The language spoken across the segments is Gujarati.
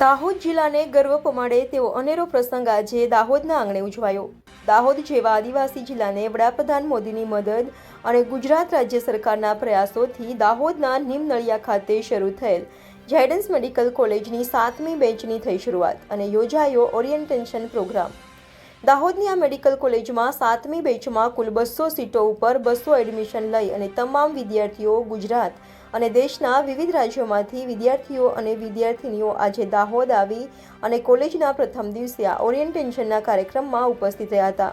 દાહોદ જિલ્લાને ગર્વ પમાડે તેવો અનેરો પ્રસંગ આજે દાહોદના આંગણે ઉજવાયો. દાહોદ જેવા આદિવાસી જિલ્લાને વડાપ્રધાન મોદીની મદદ અને ગુજરાત રાજ્ય સરકારના પ્રયાસોથી દાહોદના નિમનળિયા ખાતે શરૂ થયેલ ઝાયડન્સ મેડિકલ કોલેજની સાતમી બેન્ચની થઈ શરૂઆત અને યોજાયો ઓરિએન્ટેશન પ્રોગ્રામ. દાહોદની આ મેડિકલ કોલેજમાં સાતમી બેચમાં કુલ બસો સીટો ઉપર બસો એડમિશન લઈ અને તમામ વિદ્યાર્થીઓ ગુજરાત અને દેશના વિવિધ રાજ્યોમાંથી વિદ્યાર્થીઓ અને વિદ્યાર્થિનીઓ આજે દાહોદ આવી અને કોલેજના પ્રથમ દિવસે આ ઓરિએન્ટેશનના કાર્યક્રમમાં ઉપસ્થિત રહ્યા હતા.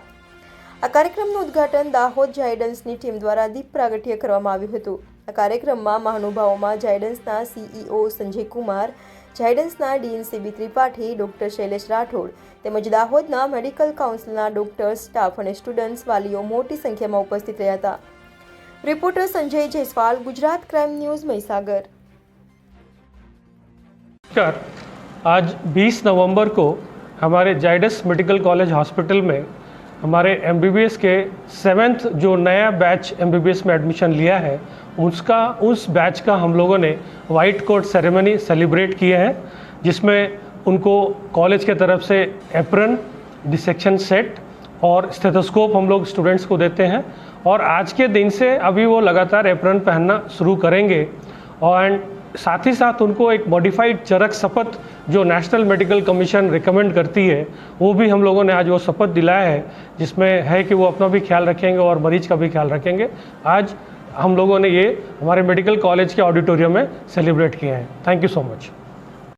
આ કાર્યક્રમનું ઉદ્ઘાટન દાહોદ જાયડન્સની ટીમ દ્વારા દીપ પ્રાગટ્ય કરવામાં આવ્યું હતું. આ કાર્યક્રમમાં મહાનુભાવોમાં જાયડન્સના સીઈઓ સંજય કુમાર, જાયડન્સના ડીએનસીબી ત્રિપાઠી ડૉક્ટર શૈલેષ રાઠોડ તેમજ દાહોદના મેડિકલ કાઉન્સિલના ડોક્ટર્સ સ્ટાફ અને સ્ટુડન્ટ્સ વાલીઓ મોટી સંખ્યામાં ઉપસ્થિત રહ્યા હતા. Reporter Sanjay Jaiswal Gujarat crime news Mahisagar कर आज 20 नवंबर को हमारे जाइडस मेडिकल कॉलेज हॉस्पिटल में हमारे एम के सेवेंथ जो नया बैच एम में एडमिशन लिया है उसका उस बैच का हम लोगों ने वाइट कोट सेरेमनी सेलिब्रेट किए हैं जिसमें उनको कॉलेज के तरफ से एप्रन डिसेक्शन सेट और स्टेथोस्कोप हम लोग स्टूडेंट्स को देते हैं। और आज के दिन से अभी वो लगातार एप्रन पहनना शुरू करेंगे। और साथ ही साथ उनको एक मॉडिफाइड चरक शपथ जो नेशनल मेडिकल कमीशन रिकमेंड करती है, वो भी हम लोगों ने आज वो शपथ दिलाया है, जिसमें है कि वो अपना भी ख्याल रखेंगे और मरीज़ का भी ख्याल रखेंगे। आज हम लोगों ने ये हमारे मेडिकल कॉलेज के ऑडिटोरियम में सेलिब्रेट किए हैं। Thank you so much